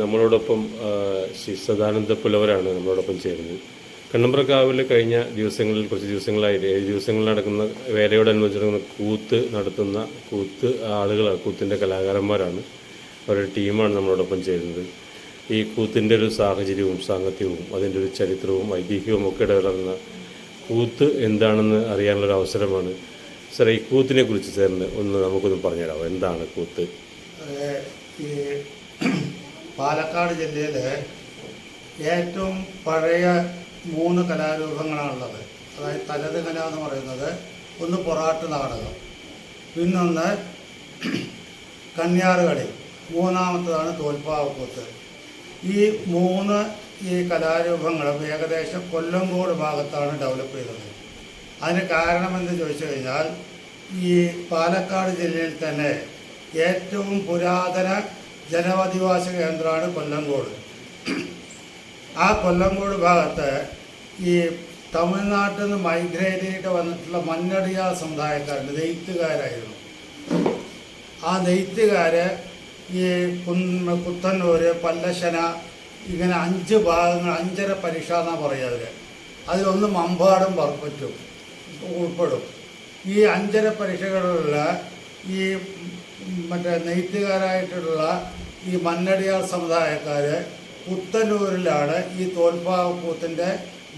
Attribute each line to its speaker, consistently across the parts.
Speaker 1: നമ്മളോടൊപ്പം ശ്രീ സദാനന്ദ പുലവരാണ് നമ്മളോടൊപ്പം ചേരുന്നത്. കണ്ണമ്പ്രക്കാവിൽ കഴിഞ്ഞ ദിവസങ്ങളിൽ കുറച്ച് ദിവസങ്ങളായി ഏഴ് ദിവസങ്ങളിൽ നടക്കുന്ന വേലയോടനുബന്ധിച്ച് നടക്കുന്ന കൂത്ത് നടത്തുന്ന കൂത്ത് ആളുകളാണ് കൂത്തിന്റെ കലാകാരന്മാരാണ്. അവരുടെ ടീമാണ് നമ്മളോടൊപ്പം ചേരുന്നത്. ഈ കൂത്തിന്റെ ഒരു സാഹചര്യവും സാങ്കത്യവും അതിന്റെ ഒരു ചരിത്രവും ഐതിഹ്യവും ഒക്കെ ഇടകലർന്ന കൂത്ത് എന്താണെന്ന് അറിയാനുള്ളൊരു അവസരമാണ്. സാർ ഈ കൂത്തിനെ കുറിച്ച് സാറിന് ഒന്ന് നമുക്കൊന്ന് പറഞ്ഞുതരാമോ? എന്താണ് കൂത്ത്?
Speaker 2: പാലക്കാട് ജില്ലയിലെ ഏറ്റവും പഴയ മൂന്ന് കലാരൂപങ്ങളാണുള്ളത്. അതായത് തലത് കല എന്ന് പറയുന്നത് ഒന്ന് പൊറാട്ട് നാടകം പിന്നൊന്ന് കന്യാറുകളി മൂന്നാമത്തതാണ് തോൽപ്പാവക്കൂത്ത്. ഈ മൂന്ന് ഈ കലാരൂപങ്ങളും ഏകദേശം കൊല്ലങ്കോട് ഭാഗത്താണ് ഡെവലപ്പ് ചെയ്തത്. അതിന് കാരണമെന്ന് ചോദിച്ചു കഴിഞ്ഞാൽ ഈ പാലക്കാട് ജില്ലയിൽ തന്നെ ഏറ്റവും പുരാതന ജനവധിവാസ കേന്ദ്രമാണ് കൊല്ലങ്കോട് ആ കൊല്ലങ്കോട് ഭാഗത്ത് ഈ തമിഴ്നാട്ടിൽ നിന്ന് മൈഗ്രേറ്റ് ചെയ്തിട്ട് വന്നിട്ടുള്ള മന്നടിയാർ സമുദായക്കാരുണ്ട്. നെയ്ത്തുകാരായിരുന്നു ആ നെയ്ത്തുകാര് ഈ കുന്ന് കുത്തന്നൂര് പല്ലശന ഇങ്ങനെ അഞ്ച് ഭാഗങ്ങൾ അഞ്ചര പരീക്ഷ എന്നാണ് പറയുക അവർ അതിലൊന്ന് മമ്പാടും പറ്റും ഉൾപ്പെടും. ഈ അഞ്ചര പരീക്ഷകളിലുള്ള ഈ മറ്റേ നെയ്ത്തുകാരായിട്ടുള്ള ഈ മന്നടിയാർ സമുദായക്കാർ പുത്തന്നൂരിലാണ് ഈ തോൽപ്പാവക്കൂത്തിന്റെ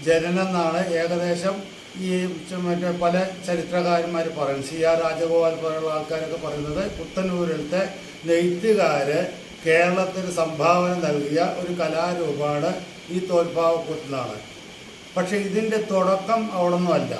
Speaker 2: ജനനം എന്നാണ് ഏകദേശം ഈ മറ്റേ പല ചരിത്രകാരന്മാർ പറയുന്നത്. സി ആർ രാജഗോപാൽ പോലുള്ള ആൾക്കാരൊക്കെ പറയുന്നത് പുത്തന്നൂരിലത്തെ നെയ്ത്തുകാർ കേരളത്തിന് സംഭാവന നൽകിയ ഒരു കലാരൂപമാണ് ഈ തോൽപ്പാവക്കൂത്തെന്നാണ് പക്ഷേ ഇതിന്റെ തുടക്കം അവിടെ അവിടൊന്നുമല്ല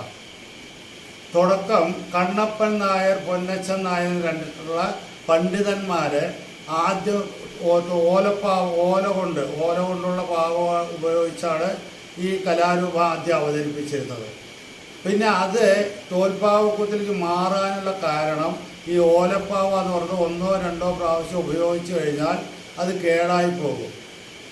Speaker 2: തുടക്കം കണ്ണപ്പൻ നായർ പൊന്നച്ചൻ നായർ കണ്ടിട്ടുള്ള പണ്ഡിതന്മാര് ആദ്യം ഓ- ഓലപ്പാവ് ഓല കൊണ്ട് ഓല കൊണ്ടുള്ള പാവ ഉപയോഗിച്ചാണ് ഈ കലാരൂപം ആദ്യം അവതരിപ്പിച്ചിരുന്നത്. പിന്നെ അത് തോൽപ്പാവക്കൂത്തിലേക്ക് മാറാനുള്ള കാരണം ഈ ഓലപ്പാവ എന്ന് പറഞ്ഞത് ഒന്നോ രണ്ടോ പ്രാവശ്യം ഉപയോഗിച്ച് കഴിഞ്ഞാൽ അത് കേടായി പോകും.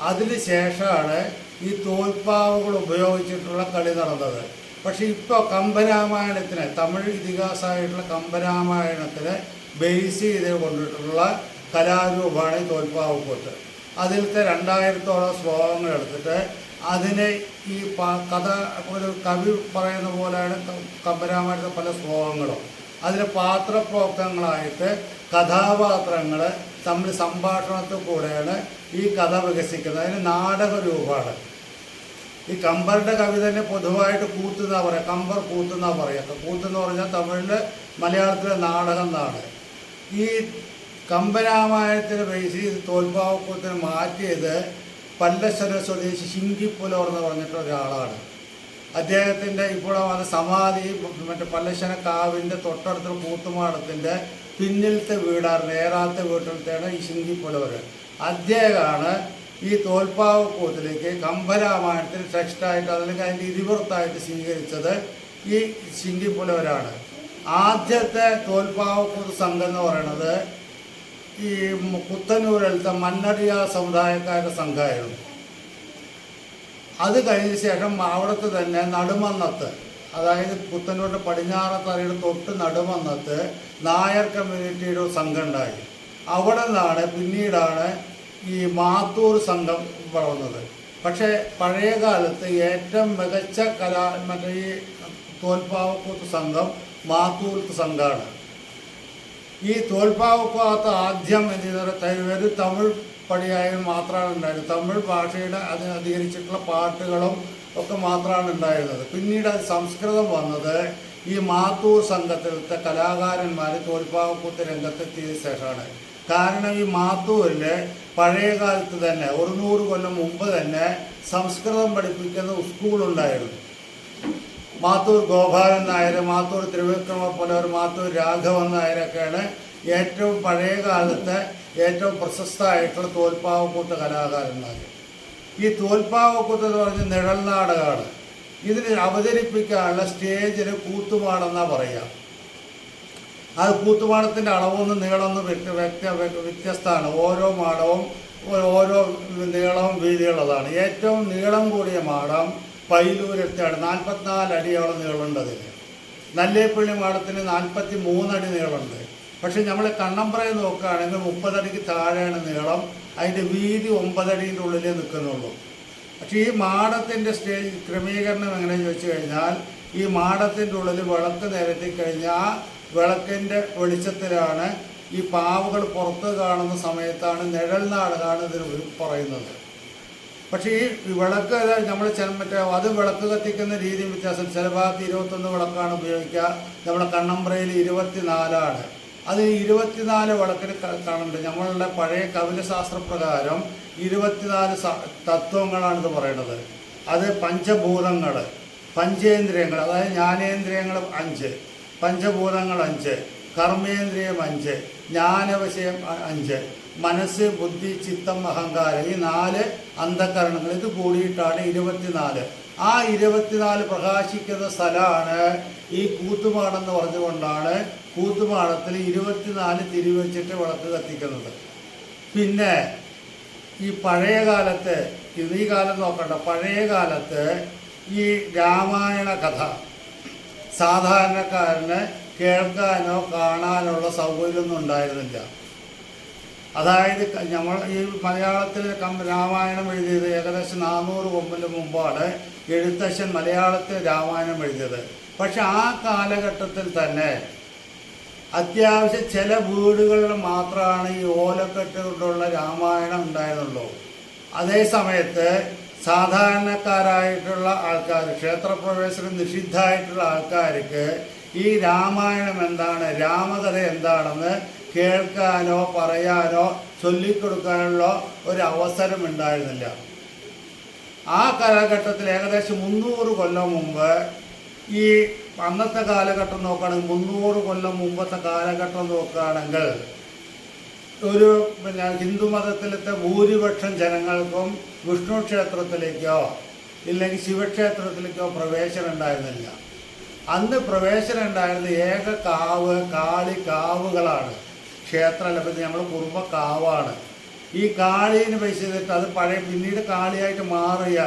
Speaker 2: അതിന് ശേഷമാണ് ഈ തോൽപ്പാവകൾ ഉപയോഗിച്ചിട്ടുള്ള കളി നടന്നത്. പക്ഷെ ഇപ്പോൾ കമ്പരാമായണത്തിന് തമിഴ് ഇതിഹാസമായിട്ടുള്ള കമ്പരാമായണത്തിന് ബേസ് ചെയ്ത് കൊണ്ടിട്ടുള്ള കലാരൂപമാണ് ഈ തോൽപ്പാവക്കൂത്ത് അതിലത്തെ രണ്ടായിരത്തോളം ശ്ലോകങ്ങൾ എടുത്തിട്ട് അതിനെ ഈ കഥ ഒരു കവി പറയുന്ന പോലെയാണ് കമ്പരാമായണത്തെ പല ശ്ലോകങ്ങളും. അതിലെ പാത്രപ്രോക്തങ്ങളായിട്ട് കഥാപാത്രങ്ങൾ തമ്മിൽ സംഭാഷണത്തിൽ കൂടെയാണ് ഈ കഥ വികസിക്കുന്നത്. അതിന് നാടക രൂപമാണ് ഈ കമ്പറുടെ കവിതനെ പൊതുവായിട്ട് കൂത്തുന്നാ പറയാ കമ്പർ കൂത്തുന്നാ പറയാ. കൂത്തെന്ന് പറഞ്ഞാൽ തമിഴിൽ മലയാളത്തിലെ നാടകം എന്നാണ്. ഈ കമ്പരാമായണത്തിന് ബേസ് ചെയ്ത് തോൽപ്പാവക്കൂത്തിന് മാറ്റിയത് പല്ലശ്വര സ്വദേശി ശിങ്കിപ്പുലോർ എന്ന് പറഞ്ഞിട്ട് ഒരാളാണ്. അദ്ദേഹത്തിന്റെ ഇപ്പോൾ വന്ന സമാധി മറ്റേ പല്ലശ്വര കാവിന്റെ തൊട്ടടുത്തുള്ള കൂത്തുമാടത്തിന്റെ പിന്നിലത്തെ വീടാണ് നേരാത്ത വീട്ടിലത്തെയാണ് ഈ ശിങ്കിപ്പുലവർ അദ്ദേഹമാണ് ഈ തോൽപ്പാവക്കൂത്തിലേക്ക് കമ്പരാമായണത്തിൽ ടെക്സ്റ്റായിട്ട് അല്ലെങ്കിൽ അതിന്റെ ഇരുപുറത്തായിട്ട് സ്വീകരിച്ചത് ഈ ശിങ്കിപ്പുലവരാണ്. ആദ്യത്തെ തോൽപ്പാവക്കൂത്ത് സംഘം എന്ന് പറയുന്നത് ഈ പുത്തന്നൂരിലത്തെ മന്നടിയ സമുദായക്കാരുടെ സംഘമായിരുന്നു. അത് കഴിഞ്ഞ ശേഷം അവിടുത്തെ തന്നെ നടുമന്നത്ത് അതായത് പുത്തനൂരിന്റെ പടിഞ്ഞാറത്തറയുടെ തൊട്ട് നടുമന്നത്ത് നായർ കമ്മ്യൂണിറ്റിയുടെ സംഘം ഉണ്ടായി. അവിടെ നിന്നാണ് പിന്നീടാണ് ഈ മാത്തൂർ സംഘം വളർന്നത്. പക്ഷേ പഴയ കാലത്ത് ഏറ്റവും മികച്ച കലാ മറ്റേ ഈ തോൽപ്പാവക്കൂത്ത് സംഘം മാത്തൂർത്ത് സംഘമാണ് ഈ തോൽപ്പാവക്കൂത്ത് ആദ്യം എന്ത് ചെയ്തത് തമിഴ് പടിയായ മാത്രമാണ് ഉണ്ടായിരുന്നത്. തമിഴ് ഭാഷയുടെ അതിന് അധികരിച്ചിട്ടുള്ള പാട്ടുകളും ഒക്കെ മാത്രമാണ് ഉണ്ടായിരുന്നത്. പിന്നീട് അത് സംസ്കൃതം വന്നത് ഈ മാത്തൂർ സംഘത്തിലത്തെ കലാകാരന്മാർ തോൽപ്പാവക്കൂത്ത് രംഗത്തെത്തിയ ശേഷമാണ്. കാരണം ഈ മാത്തൂരിൽ പഴയ കാലത്ത് തന്നെ ഒരു നൂറ് കൊല്ലം മുമ്പ് തന്നെ സംസ്കൃതം പഠിപ്പിക്കുന്ന സ്കൂളുണ്ടായിരുന്നു. മാത്തൂർ ഗോപാലൻ നായർ മാത്തൂർ ത്രിവിക്രമ പുലവർ മാത്തൂർ രാഘവൻ നായരൊക്കെയാണ് ഏറ്റവും പഴയ കാലത്തെ ഏറ്റവും പ്രശസ്തമായിട്ടുള്ള തോൽപ്പാവക്കൂത്ത് കലാകാരന്മാർ ഈ തോൽപ്പാവക്കൂത്ത് എന്ന് പറഞ്ഞ നിഴൽ നാടകമാണ് ഇതിന് അവതരിപ്പിക്കാനുള്ള സ്റ്റേജിന് കൂത്തുമാണെന്നാണ് പറയാം. അത് കൂത്തുപാടത്തിന്റെ അളവും നീളമൊന്നും വ്യക്ത വ്യത്യ വ്യത്യസ്തമാണ്. ഓരോ മാടവും ഓരോ നീളവും വീതിയുള്ളതാണ്. ഏറ്റവും നീളം കൂടിയ മാടം പൈലൂരത്താണ് നാൽപ്പത്തിനാല് അടിയോളം നീളമുണ്ട് അതിന്. നല്ലേപ്പള്ളി മാടത്തിന് നാൽപ്പത്തി മൂന്നടി നീളമുണ്ട്. പക്ഷെ നമ്മൾ കണ്ണമ്പ്രയെ നോക്കുകയാണെങ്കിൽ മുപ്പതടിക്ക് താഴെയാണ് നീളം. അതിന്റെ വീതി ഒമ്പതടിന്റെ ഉള്ളിലേ നിൽക്കുന്നുള്ളൂ. പക്ഷേ ഈ മാടത്തിന്റെ സ്റ്റേജ് ക്രമീകരണം എങ്ങനെയാണെന്ന് ചോദിച്ചു കഴിഞ്ഞാൽ ഈ മാടത്തിന്റെ ഉള്ളിൽ വിളക്ക് നിരത്തി കഴിഞ്ഞാൽ വിളക്കിന്റെ വെളിച്ചത്തിലാണ് ഈ പാവുകൾ പുറത്ത് കാണുന്ന സമയത്താണ് നിഴൽ നാടകാണ് ഇതിന് പറയുന്നത്. പക്ഷേ ഈ വിളക്ക് നമ്മൾ ചില മറ്റേ അത് വിളക്ക് കത്തിക്കുന്ന രീതി വ്യത്യാസം. ചില ഭാഗത്ത് ഇരുപത്തൊന്ന് വിളക്കാണ് ഉപയോഗിക്കുക. നമ്മുടെ കണ്ണമ്പ്രയിൽ ഇരുപത്തിനാലാണ്. അത് ഇരുപത്തിനാല് വിളക്കിന് കാണുന്നുണ്ട്. നമ്മളുടെ പഴയ കവിലശാസ്ത്ര പ്രകാരം ഇരുപത്തിനാല് തത്വങ്ങളാണ് ഇത് പറയുന്നത്. അത് പഞ്ചഭൂതങ്ങൾ പഞ്ചേന്ദ്രിയങ്ങൾ അതായത് ജ്ഞാനേന്ദ്രിയങ്ങൾ അഞ്ച്. പഞ്ചഭൂതങ്ങൾ അഞ്ച് കർമ്മേന്ദ്രിയം അഞ്ച് ജ്ഞാനവിഷയം അഞ്ച് മനസ്സ് ബുദ്ധി ചിത്തം അഹങ്കാരം ഈ നാല് അന്ധകരണങ്ങൾ. ഇത് കൂടിയിട്ടാണ് ഇരുപത്തിനാല്. ആ ഇരുപത്തിനാല് പ്രകാശിക്കുന്ന സ്ഥലമാണ് ഈ കൂത്തുമാടെന്ന് പറഞ്ഞുകൊണ്ടാണ് കൂത്തുമാടത്തിൽ ഇരുപത്തിനാല് തിരിവെച്ചിട്ട് വിളക്ക് കത്തിക്കുന്നത്. പിന്നെ ഈ പഴയ കാലത്ത് ഈ കാലം നോക്കണ്ട പഴയ കാലത്ത് ഈ രാമായണ കഥ സാധാരണക്കാരന് കേൾക്കാനോ കാണാനുള്ള സൗകര്യമൊന്നും ഉണ്ടായിരുന്നില്ല. അതായത് നമ്മൾ ഈ മലയാളത്തിൽ രാമായണം എഴുതിയത് ഏകദേശം നാനൂറ് കൊമ്പിന് മുമ്പാണ് എഴുത്തച്ഛൻ മലയാളത്തിൽ രാമായണം എഴുതിയത്. പക്ഷെ ആ കാലഘട്ടത്തിൽ തന്നെ അത്യാവശ്യം ചില വീടുകളിൽ മാത്രമാണ് ഈ ഓലക്കെട്ട് കൊണ്ടുള്ള രാമായണം ഉണ്ടായിരുന്നുള്ളൂ. അതേ സമയത്ത് സാധാരണക്കാരായിട്ടുള്ള ആൾക്കാർ ക്ഷേത്രപ്രവേശനം നിഷിദ്ധമായിട്ടുള്ള ആൾക്കാർക്ക് ഈ രാമായണം എന്താണ് രാമകഥ എന്താണെന്ന് കേൾക്കാനോ പറയാനോ ചൊല്ലിക്കൊടുക്കാനുള്ള ഒരു അവസരം ഉണ്ടായിരുന്നില്ല. ആ കാലഘട്ടത്തിൽ ഏകദേശം മുന്നൂറ് കൊല്ലം മുമ്പ് ഈ അന്നത്തെ കാലഘട്ടം നോക്കുകയാണെങ്കിൽ മുന്നൂറ് കൊല്ലം മുമ്പത്തെ കാലഘട്ടം നോക്കുകയാണെങ്കിൽ ഒരു പിന്നെ ഹിന്ദു മതത്തിലത്തെ ഭൂരിപക്ഷം ജനങ്ങൾക്കും വിഷ്ണു ക്ഷേത്രത്തിലേക്കോ ഇല്ലെങ്കിൽ ശിവക്ഷേത്രത്തിലേക്കോ പ്രവേശനം ഉണ്ടായിരുന്നില്ല. അന്ന് പ്രവേശനം ഉണ്ടായിരുന്ന ഏക കാവ് കാളി കാവുകളാണ്. ക്ഷേത്രമല്ല പിന്നെ നമ്മൾ കുറുമ്പ കാവാണ്. ഈ കാളിന് പൈസ ചെയ്തിട്ട് അത് പഴയ പിന്നീട് കാളിയായിട്ട് മാറിയ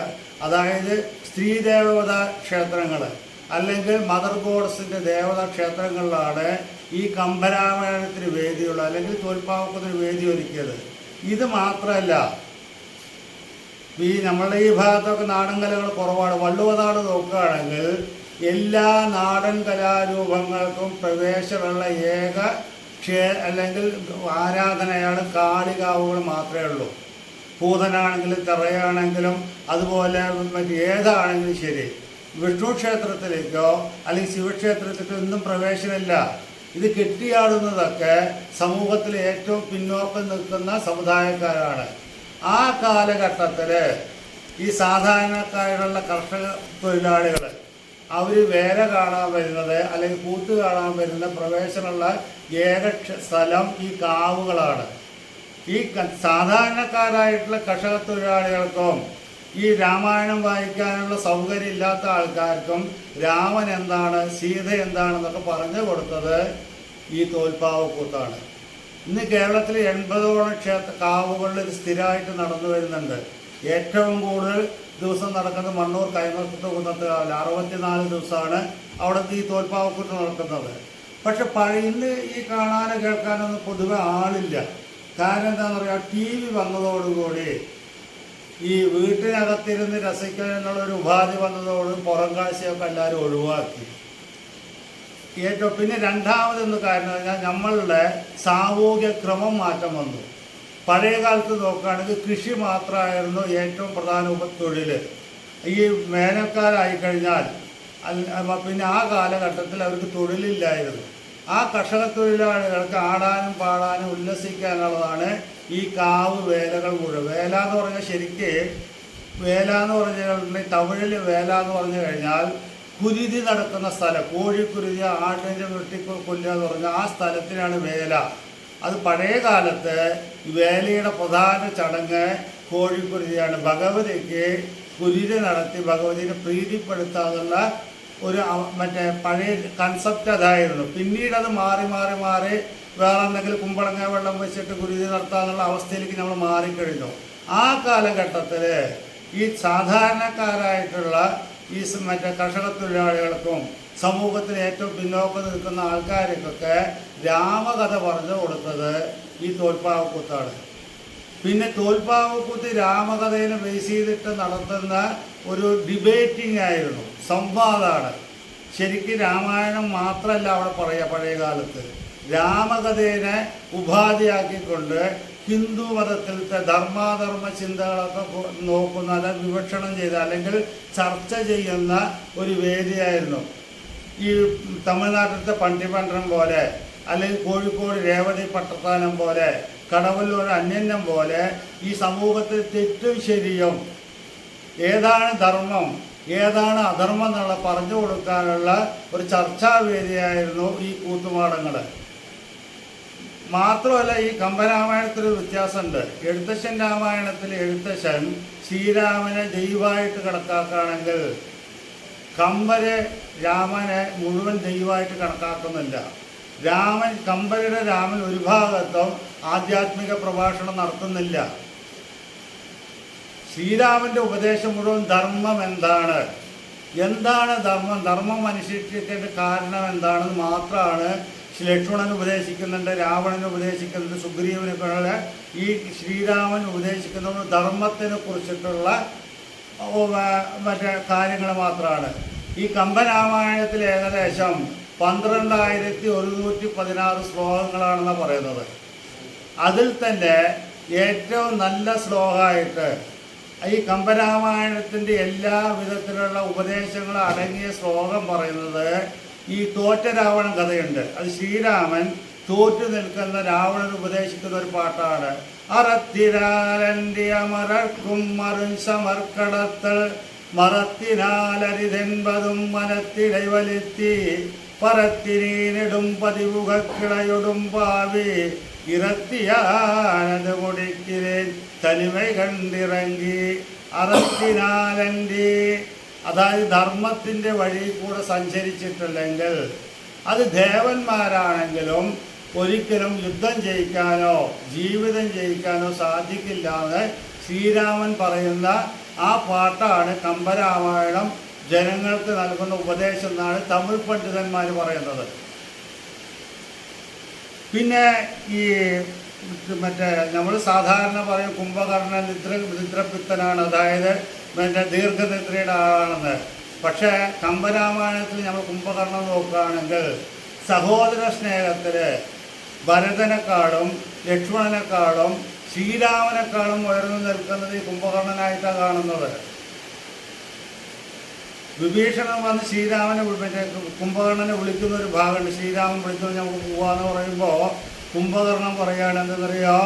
Speaker 2: അതായത് സ്ത്രീദേവത ക്ഷേത്രങ്ങൾ അല്ലെങ്കിൽ മദർ ഗോഡ്സിന്റെ ദേവതാ ക്ഷേത്രങ്ങളിലാണ് ഈ കമ്പരാമായണത്തിന് വേദിയുള്ള അല്ലെങ്കിൽ തോൽപ്പാവക്കത്തിന് വേദി ഒരുക്കിയത്. ഇത് മാത്രമല്ല ഈ നമ്മളുടെ ഈ ഭാഗത്തൊക്കെ നാടൻ കലകൾ കുറവാണ് വള്ളുവനാട് നോക്കുകയാണെങ്കിൽ എല്ലാ നാടൻ കലാരൂപങ്ങൾക്കും പ്രവേശനമുള്ള ഏക ക്ഷേ അല്ലെങ്കിൽ ആരാധനയാണ് കാളികാവുകൾ മാത്രമേ ഉള്ളൂ. പൂതനാണെങ്കിലും തറയാണെങ്കിലും അതുപോലെ മറ്റേതാണെങ്കിലും ശരി. വിഷ്ണു ക്ഷേത്രത്തിലേക്കോ അല്ലെങ്കിൽ ശിവക്ഷേത്രത്തിലേക്കോ ഒന്നും പ്രവേശനമില്ല. ഇത് കെട്ടിയാടുന്നതൊക്കെ സമൂഹത്തിൽ ഏറ്റവും പിന്നോക്കം നിൽക്കുന്ന സമുദായക്കാരാണ്. ആ കാലഘട്ടത്തിൽ ഈ സാധാരണക്കാരുള്ള കർഷക തൊഴിലാളികൾ അവർ വേല കാണാൻ വരുന്നത് അല്ലെങ്കിൽ കൂത്ത് കാണാൻ വരുന്ന പ്രവേശനമുള്ള ഏക സ്ഥലം ഈ കാവുകളാണ്. ഈ സാധാരണക്കാരായിട്ടുള്ള കർഷക തൊഴിലാളികൾക്കും ഈ രാമായണം വായിക്കാനുള്ള സൗകര്യം ഇല്ലാത്ത ആൾക്കാർക്കും രാമൻ എന്താണ് സീത എന്താണെന്നൊക്കെ പറഞ്ഞു കൊടുത്തത് ഈ തോൽപ്പാവക്കൂത്താണ്. ഇന്ന് കേരളത്തിൽ എൺപതോളം ക്ഷേത്ര കാവുകളിൽ ഇത് സ്ഥിരമായിട്ട് നടന്നു വരുന്നുണ്ട്. ഏറ്റവും കൂടുതൽ ദിവസം നടക്കുന്നത് മണ്ണൂർ കൈമർക്കത്ത് കുന്നത്ത് കാവിൽ അറുപത്തിനാല് ദിവസമാണ് അവിടുത്തെ ഈ തോൽപ്പാവക്കൂത്ത് നടക്കുന്നത്. പക്ഷെ പഴയ ഇന്ന് ഈ കാണാനോ കേൾക്കാനൊന്നും പൊതുവെ ആളില്ല. കാരണം എന്താണെന്ന് പറയുക ടി വി വന്നതോടുകൂടി ഈ വീട്ടിനകത്തിരുന്ന് രസിക്കാനുള്ള ഒരു ഉപാധി വന്നതോട് പുറം കാഴ്ചയൊക്കെ എല്ലാവരും ഒഴിവാക്കി. ഏറ്റവും പിന്നെ രണ്ടാമതെന്ന് കാരണം പറഞ്ഞാൽ നമ്മളുടെ സാമൂഹ്യ ക്രമം മാറ്റം വന്നു. പഴയ കാലത്ത് നോക്കുകയാണെങ്കിൽ കൃഷി മാത്രമായിരുന്നു ഏറ്റവും പ്രധാന തൊഴിൽ ഈ വേനൽക്കാലമായി കഴിഞ്ഞാൽ പിന്നെ ആ കാലഘട്ടത്തിൽ അവർക്ക് തൊഴിലില്ലായിരുന്നു. ആ കർഷക തൊഴിലാളികൾക്ക് ആടാനും പാടാനും ഉല്ലസിക്കാനുള്ളതാണ് ഈ കാവ് വേലകൾ മുഴുവൻ. വേല എന്ന് പറഞ്ഞാൽ ശരിക്ക് വേല എന്ന് പറഞ്ഞു കഴിഞ്ഞാൽ വേല എന്ന് പറഞ്ഞു കഴിഞ്ഞാൽ കുരുതി നടക്കുന്ന സ്ഥലം. കോഴിക്കുരുതി ആട്ടിന്റെ വെട്ടി കൊ- കൊല്ലുക എന്ന് പറഞ്ഞാൽ ആ സ്ഥലത്തിനാണ് വേല. അത് പഴയ കാലത്ത് വേലയുടെ പ്രധാന ചടങ്ങ് കോഴിക്കുരുതിയാണ് ഭഗവതിക്ക് കുരുതി നടത്തി ഭഗവതിനെ പ്രീതിപ്പെടുത്താനുള്ള ഒരു മറ്റേ പഴയ കൺസെപ്റ്റ് അതായിരുന്നു. പിന്നീട് അത് മാറി മാറി മാറി വേറെ എന്തെങ്കിലും കുമ്പളങ്ങ വെള്ളം വെച്ചിട്ട് കുരുതി നടത്താന്നുള്ള അവസ്ഥയിലേക്ക് നമ്മൾ മാറിക്കഴിഞ്ഞു. ആ കാലഘട്ടത്തിൽ ഈ സാധാരണക്കാരായിട്ടുള്ള ഈ മറ്റേ കർഷക തൊഴിലാളികൾക്കും സമൂഹത്തിൽ ഏറ്റവും പിന്നോക്കം നിൽക്കുന്ന ആൾക്കാർക്കൊക്കെ രാമകഥ പറഞ്ഞു കൊടുത്തത് ഈ തോൽപ്പാവക്കൂത്താണ്. പിന്നെ തോൽപ്പാവക്കൂത്ത് രാമകഥയെ ബേസ് ചെയ്തിട്ട് നടത്തുന്ന ഒരു ഡിബേറ്റിംഗ് ആയിരുന്നു സംവാദമാണ് ശരിക്കും രാമായണം മാത്രമല്ല അവിടെ പറയുക പഴയ കാലത്ത് രാമകഥയെ ഉപാധിയാക്കിക്കൊണ്ട് ഹിന്ദു മതത്തിലത്തെ ധർമാധർമ്മ ചിന്തകളൊക്കെ കൊ- നോക്കുന്ന അത് വിവക്ഷണം ചെയ്ത അല്ലെങ്കിൽ ചർച്ച ചെയ്യുന്ന ഒരു വേദിയായിരുന്നു. ഈ തമിഴ്നാട്ടിലത്തെ പണ്ടിപണ്ടനം പോലെ അല്ലെങ്കിൽ കോഴിക്കോട് രേവതി പട്ടത്താനം പോലെ കടവല്ലൂർ അന്യന്നം പോലെ ഈ സമൂഹത്തിൽ തെറ്റും ശരിയും ഏതാണ് ധർമ്മം ഏതാണ് അധർമ്മം എന്നുള്ള പറഞ്ഞു കൊടുക്കാനുള്ള ഒരു ചർച്ചാവേദിയായിരുന്നു ഈ കൂത്തുമാടങ്ങൾ മാത്രമല്ല ഈ കമ്പരാമായണത്തിൽ ഒരു വ്യത്യാസമുണ്ട്. എഴുത്തശ്ശൻ രാമായണത്തിൽ എഴുത്തശ്ശൻ ശ്രീരാമനെ ദൈവമായിട്ട് കണക്കാക്കുകയാണെങ്കിൽ കമ്പര് രാമനെ മുഴുവൻ ദൈവമായിട്ട് കണക്കാക്കുന്നില്ല. രാമൻ കമ്പരുടെ രാമൻ ഒരു ഭാഗത്തും ആധ്യാത്മിക പ്രഭാഷണം നടത്തുന്നില്ല. ശ്രീരാമന്റെ ഉപദേശം മുഴുവൻ ധർമ്മം എന്താണ്? എന്താണ് ധർമ്മം? ധർമ്മം അനുഷ്ഠിക്കേണ്ട കാരണം എന്താണെന്ന് മാത്രമാണ് ലക്ഷ്മണൻ ഉപദേശിക്കുന്നുണ്ട് രാവണൻ ഉപദേശിക്കുന്നുണ്ട് സുഗ്രീവനൊക്കെ ഈ ശ്രീരാമൻ ഉപദേശിക്കുന്ന ധർമ്മത്തിനെ കുറിച്ചിട്ടുള്ള മറ്റേ കാര്യങ്ങൾ മാത്രമാണ്. ഈ കമ്പരാമായണത്തിൽ ഏകദേശം പന്ത്രണ്ടായിരത്തി ഒരുന്നൂറ്റി പതിനാറ് ശ്ലോകങ്ങളാണെന്നാണ് പറയുന്നത്. അതിൽ തന്നെ ഏറ്റവും നല്ല ശ്ലോകമായിട്ട് ഈ കമ്പരാമായണത്തിന്റെ എല്ലാ വിധത്തിലുള്ള ഉപദേശങ്ങളും അടങ്ങിയ ശ്ലോകം പറയുന്നത് ഈ തോറ്റ രാവണൻ കഥയുണ്ട്. അത് ശ്രീരാമൻ തോറ്റു നിൽക്കുന്ന രാവണൻ ഉപദേശിക്കുന്ന ഒരു പാട്ടാണ്. അറത്തിരാലന്റെ അമരക്കും മറും സമർക്കടത്തൽ മറത്തിനാലരിതെൻപതും മനത്തിടൈ വലുത്തി പറത്തിനീനിടും പതിവുകക്കിളയൊടും പാവി ഇറത്തിയാനത് മുടിക്കിരേൻ തനിമ കണ്ടിറങ്ങി അറത്തിനാലന്റെ അതായത് ധർമ്മത്തിന്റെ വഴി കൂടെ സഞ്ചരിച്ചിട്ടുണ്ടെങ്കിൽ അത് ദേവന്മാരാണെങ്കിലും ഒരിക്കലും യുദ്ധം ജയിക്കാനോ ജീവിതം ജയിക്കാനോ സാധിക്കില്ല എന്ന് ശ്രീരാമൻ പറയുന്ന ആ പാട്ടാണ് കമ്പരാമായണം. ജനങ്ങൾക്ക് നൽകുന്ന ഉപദേശം എന്നാണ് തമിഴ് പണ്ഡിതന്മാർ പറയുന്നത്. പിന്നെ ഈ മറ്റേ നമ്മൾ സാധാരണ പറയും കുംഭകർണൻ നിദ്ര നിദ്രപിത്തനാണ്. അതായത് മറ്റേ ദീർഘനിദ്രയുടെ ആളാണെന്ന്. പക്ഷേ കമ്പരാമായണത്തിൽ നമ്മൾ കുംഭകർണം നോക്കുകയാണെങ്കിൽ സഹോദര സ്നേഹത്തിൽ ഭരതനെക്കാളും ലക്ഷ്മണനെക്കാളും ശ്രീരാമനെക്കാളും ഉയർന്നു നിൽക്കുന്നത് ഈ കുംഭകർണനായിട്ടാണ് കാണുന്നത്. വിഭീഷണൻ വന്ന് ശ്രീരാമനെ മറ്റേ കുംഭകർണനെ വിളിക്കുന്ന ഒരു ഭാഗമുണ്ട്. ശ്രീരാമൻ വിളിക്കുന്നത് നമുക്ക് പോവാന്ന് പറയുമ്പോൾ കുംഭകർണം പറയുകയാണ് എന്തെന്നറിയോ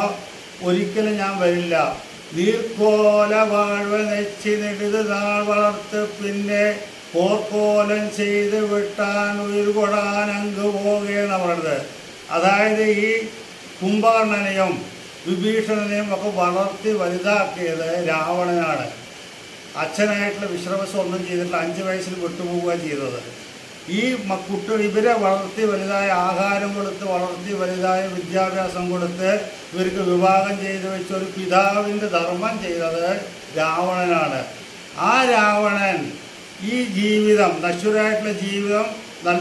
Speaker 2: ഒരിക്കലും ഞാൻ വരില്ല. നീർക്കോല വാഴ്വ നെച്ചി നെടുത് നാൾ വളർത്ത് പിന്നെ പോർക്കോലം ചെയ്ത് വിട്ടാൻ ഉയർകൊടാൻ അങ്ങ് പോവുകയാണ് അവരുടെ അതായത് ഈ കുംഭാർണനെയും വിഭീഷണനെയും ഒക്കെ വളർത്തി വലുതാക്കിയത് രാവണനാണ്. അച്ഛനായിട്ടുള്ള വിശ്രമസം ചെയ്തിട്ട് അഞ്ച് വയസ്സിൽ വിട്ടുപോവുക ചെയ്തത്. ഈ കുട്ടി ഇവരെ വളർത്തി വലുതായ ആഹാരം കൊടുത്ത് വളർത്തി വലുതായ വിദ്യാഭ്യാസം കൊടുത്ത് ഇവർക്ക് വിവാഹം ചെയ്തു വെച്ച ഒരു പിതാവിന്റെ ധർമ്മം ചെയ്തത് രാവണനാണ്. ആ രാവണൻ ഈ ജീവിതം നശ്വരായിട്ടുള്ള ജീവിതം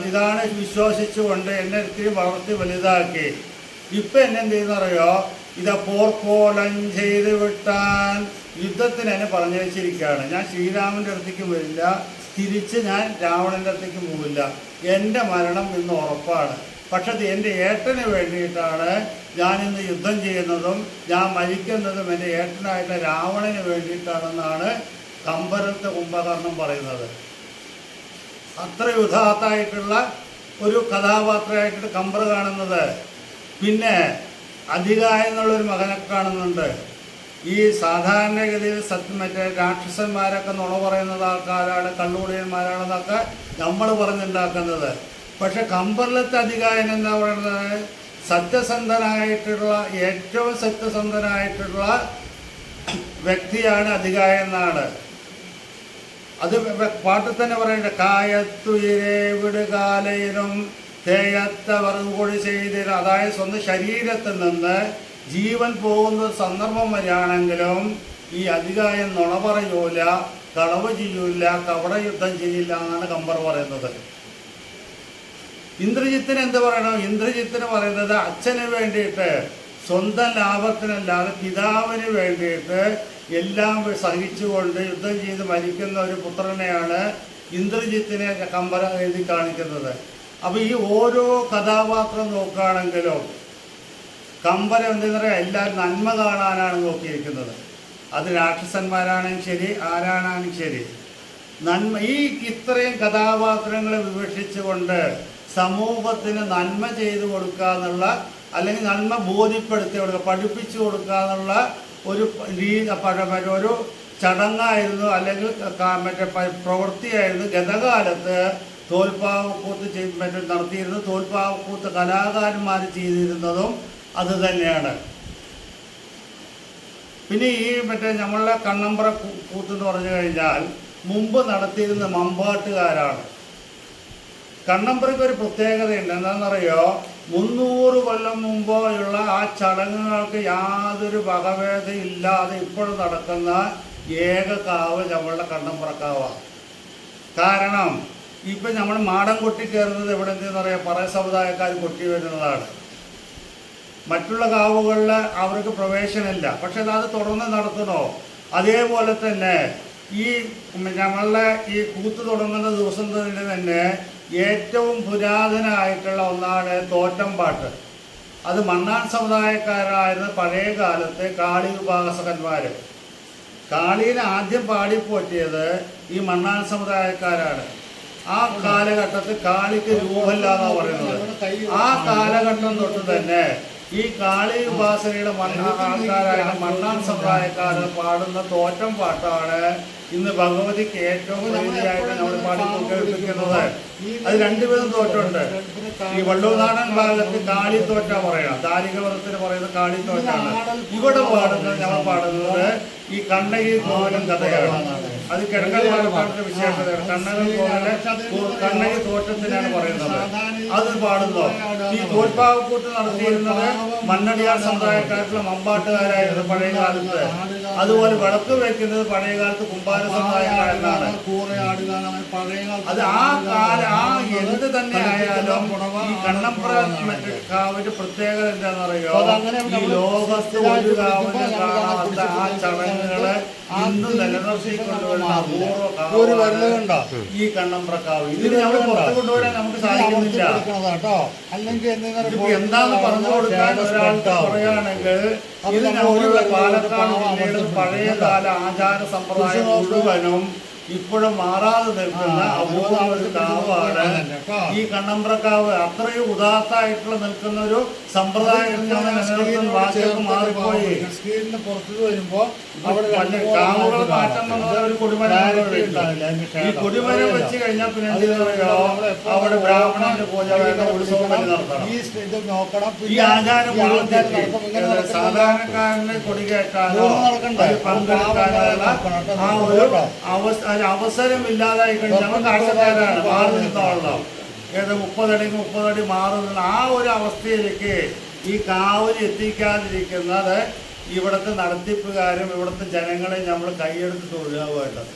Speaker 2: ഇതാണ് വിശ്വസിച്ചുകൊണ്ട് എന്നെ ഇത്തിരി വളർത്തി വലുതാക്കി. ഇപ്പം എന്നെ എന്ത് ചെയ്യുന്നറിയോ? ഇത് പോർക്കോലം ചെയ്ത് വിട്ടാൻ യുദ്ധത്തിന് എന്നെ പറഞ്ഞു വെച്ചിരിക്കുകയാണ് ഞാൻ ശ്രീരാമന്റെ അടുത്തേക്ക് വരില്ല. തിരിച്ച് ഞാൻ രാവണന്റെ അടുത്തേക്ക് പോവില്ല. എന്റെ മരണം ഇന്ന് ഉറപ്പാണ്. പക്ഷേ എന്റെ ഏട്ടന് വേണ്ടിയിട്ടാണ് ഞാൻ ഇന്ന് യുദ്ധം ചെയ്യുന്നതും ഞാൻ മരിക്കുന്നതും എന്റെ ഏട്ടനായിട്ട് രാവണന് വേണ്ടിയിട്ടാണെന്നാണ് കമ്പരത്തെ കുംഭകർണം പറയുന്നത്. അത്ര യുദ്ധാത്തായിട്ടുള്ള ഒരു കഥാപാത്രമായിട്ട് കമ്പർ കാണുന്നത്. പിന്നെ അധികായെന്നുള്ളൊരു മകനെ കാണുന്നുണ്ട്. ഈ സാധാരണഗതിയിൽ സത്യം മറ്റേ രാക്ഷസന്മാരൊക്കെ നുണ പറയുന്നത് ആൾക്കാരാണ് കള്ളുകൂടിയന്മാരാണെന്നൊക്കെ നമ്മൾ പറഞ്ഞുണ്ടാക്കുന്നത്. പക്ഷെ കമ്പറിലത്തെ അധികാരൻ എന്താ പറയുന്നത്? സത്യസന്ധനായിട്ടുള്ള ഏറ്റവും സത്യസന്ധനായിട്ടുള്ള വ്യക്തിയാണ് അധികാരൻ എന്നാണ്. അത് പാട്ടിൽ തന്നെ പറയണ്ട കായത്തുയിരേ വിടുകാലയിലും തേയത്തവർ കൂടി ചെയ്തിരും. അതായത് സ്വന്തം ശരീരത്തിൽ നിന്ന് ജീവൻ പോകുന്ന സന്ദർഭം വരികയാണെങ്കിലും ഈ അധികായം നുണ പറയൂല കളവ് ചെയ്യൂല കവട യുദ്ധം ചെയ്യില്ല എന്നാണ് കമ്പർ പറയുന്നത്. ഇന്ദ്രജിത്തിന് എന്ത് പറയണം? ഇന്ദ്രജിത്തിന് പറയുന്നത് അച്ഛന് വേണ്ടിയിട്ട് സ്വന്തം ലാഭത്തിനല്ലാതെ പിതാവിന് വേണ്ടിയിട്ട് എല്ലാം സഹിച്ചുകൊണ്ട് യുദ്ധം ചെയ്ത് മരിക്കുന്ന ഒരു പുത്രനെയാണ് ഇന്ദ്രജിത്തിനെ കമ്പര എഴുതി കാണിക്കുന്നത്. അപ്പോൾ ഈ ഓരോ കഥാപാത്രം നോക്കുകയാണെങ്കിലും കമ്പരം എന്താ പറയുക എല്ലാവരും നന്മ കാണാനാണ് നോക്കിയിരിക്കുന്നത്. അത് രാക്ഷസന്മാരാണെങ്കിലും ശരി ആരാണെങ്കിലും ശരി. നന്മ ഈ ഇത്രയും കഥാപാത്രങ്ങളെ വിവക്ഷിച്ചുകൊണ്ട് സമൂഹത്തിന് നന്മ ചെയ്തു കൊടുക്കുക എന്നുള്ള അല്ലെങ്കിൽ നന്മ ബോധ്യപ്പെടുത്തി കൊടുക്കുക പഠിപ്പിച്ചു കൊടുക്കുക എന്നുള്ള ഒരു രീതി ഒരു ചടങ്ങായിരുന്നു അല്ലെങ്കിൽ മറ്റേ പ്രവൃത്തിയായിരുന്നു ഗതകാലത്ത് തോൽപ്പാവക്കൂത്ത് മറ്റേ നടത്തിയിരുന്നത് തോൽപ്പാവക്കൂത്ത് കലാകാരന്മാർ ചെയ്തിരുന്നതും അത് തന്നെയാണ്. പിന്നെ ഈ മറ്റേ നമ്മളുടെ കണ്ണമ്പ്ര കൂത്ത് എന്ന് പറഞ്ഞു കഴിഞ്ഞാൽ മുമ്പ് നടത്തിയിരുന്ന മമ്പാട്ടുകാരാണ്. കണ്ണമ്പ്രയ്ക്ക് ഒരു പ്രത്യേകതയുണ്ട്. എന്താണെന്നറിയോ? മുന്നൂറ് കൊല്ലം മുമ്പുള്ള ആ ചടങ്ങുകൾക്ക് യാതൊരു വകഭേദ ഇല്ലാതെ ഇപ്പോഴും നടക്കുന്ന ഏക കാവ് നമ്മളുടെ കണ്ണമ്പ്രക്കാവാണ് കാരണം ഇപ്പം നമ്മൾ മാടം കൊട്ടി കയറുന്നത് എവിടെ എന്താണെന്ന് അറിയാം പറയ സമുദായക്കാർ കൊട്ടി വരുന്നതാണ്. മറ്റുള്ള കാവുകളിൽ അവർക്ക് പ്രവേശനമില്ല. പക്ഷെ അത് തുടർന്ന് നടത്തണോ അതേപോലെ തന്നെ ഈ നമ്മളുടെ ഈ കൂത്ത് തുടങ്ങുന്ന ദിവസം തന്നെ ഏറ്റവും പുരാതനമായിട്ടുള്ള ഒന്നാണ് തോറ്റമ്പാട്ട്. അത് മണ്ണാൻ സമുദായക്കാരായിരുന്ന പഴയ കാലത്തെ കാളി ഉപാസകന്മാർ കാളീനെ ആദ്യം പാടിപ്പോറ്റിയത് ഈ മണ്ണാൻ സമുദായക്കാരാണ്. ആ കാലഘട്ടത്തിൽ കാളിക്ക് രൂപമില്ലാന്നാ പറയുന്നത്. ആ കാലഘട്ടം തൊട്ട് തന്നെ ഈ കാളി ഉപാസനയുടെ മണ്ണ ആൾക്കാരായ മണ്ണാൻ സമ്പ്രദായക്കാർ പാടുന്ന തോറ്റം പാട്ടാണ് ഇന്ന് ഭഗവതിക്ക് ഏറ്റവും പ്രീതിയായിട്ട് നമ്മൾ പാടി കേൾപ്പിക്കുന്നത് അത് രണ്ടുപേരും തോറ്റുണ്ട്. ഈ വള്ളൂർനാടൻ ഭാഗത്ത് കാളി തോറ്റ പറയണം ദാരികവ്രതത്തിന് പറയുന്നത് കാളി തോറ്റാണ്. ഇവിടെ പാടുന്നത് ഞങ്ങൾ പാടുന്നത് ഈ കണ്ണകി കോവലം കഥയാണ്. അത് കിഴക്കൻ പാലക്കാടിന്റെ വിശേഷതയാണ് കണ്ണകി പോലെ കണ്ണകി തോറ്റത്തിനാണ് പറയുന്നത്. അത് പാടുന്നു ഈ തോൽപ്പാവക്കൂട്ട് നടത്തിയിരുന്നത് മണ്ണടിയാർ സമുദായക്കാരുടെ മമ്പാട്ടുകാരായിരുന്നു പഴയ കാലത്ത്. അതുപോലെ വിളക്ക് വെക്കുന്നത് പഴയ കാലത്ത് കുമ്പാര സമുദായക്കാരനാണ് അത് ആ കാല ആ എന്ത് തന്നെ ആയാലും ഈ മറ്റേ കാവിന്റെ പ്രത്യേകത എന്താണെന്നറിയോ? ഈ ലോകത്ത് ഒരു കാവിന് ആ ചടങ്ങുകൾ ഇന്ന് നിലനിർത്തിക്കൊണ്ടുവരുന്ന അപൂർവ കാവാണ് ഈ കണ്ണമ്പ്രക്കാവ് ഇതിന് നമ്മൾ പുറത്തു കൊണ്ടുവരാൻ നമുക്ക് സാധിക്കുന്നില്ല. അല്ലെങ്കിൽ എന്താന്ന് പറഞ്ഞു കൊടുക്കാൻ ഒരാൾക്ക് പറയുകയാണെങ്കിൽ ഇത് നമ്മളുടെ പാലക്കാട് ജില്ലയുടെ പഴയകാല ആചാര സമ്പ്രദായം മുഴുവനും ഇപ്പോഴും മാറാതെ നിൽക്കുന്ന അപൂർവ കാവാണ്. ഈ കണ്ണമ്പ്രക്കാവ് അത്രയും ഉദാത്തായിട്ടുള്ള നിൽക്കുന്ന ഒരു സമ്പ്രദായത്തിൽ വാചകം മാറിപ്പോയി.
Speaker 3: പുറത്തു വരുമ്പോ അവിടെ
Speaker 2: പണ്ട് കാവുകൾ മാറ്റം വന്നത് ഒരു കൊടിമരം ഈ കൊടിമരം വെച്ച് കഴിഞ്ഞാൽ പിന്നെ അവിടെ ബ്രാഹ്മണന്റെ പൂജ ഉത്സവം നടത്തണം.
Speaker 3: ഈ
Speaker 2: ആചാരം. സാധാരണക്കാരനെ കൊടി അതിൽ പങ്കെടുക്കാനുള്ള ആ ഒരു അവസ- ഒരു അവസരം ഇല്ലാതായി കഴിഞ്ഞാൽ നമ്മൾ കാഴ്ചക്കാരാണ്. മാറി നിന്നോളണം ഏത് മുപ്പതടി മുപ്പതടി മാറി നിന്ന് ആ ഒരു അവസ്ഥയിലേക്ക് ഈ കാവലി എത്തിക്കാതിരിക്കുന്നത് ഇവിടുത്തെ നടത്തിപ്പുകാരും ഇവിടുത്തെ ജനങ്ങളെ നമ്മൾ കൈയെടുത്ത് തൊഴിലാവുക വേണ്ടത്.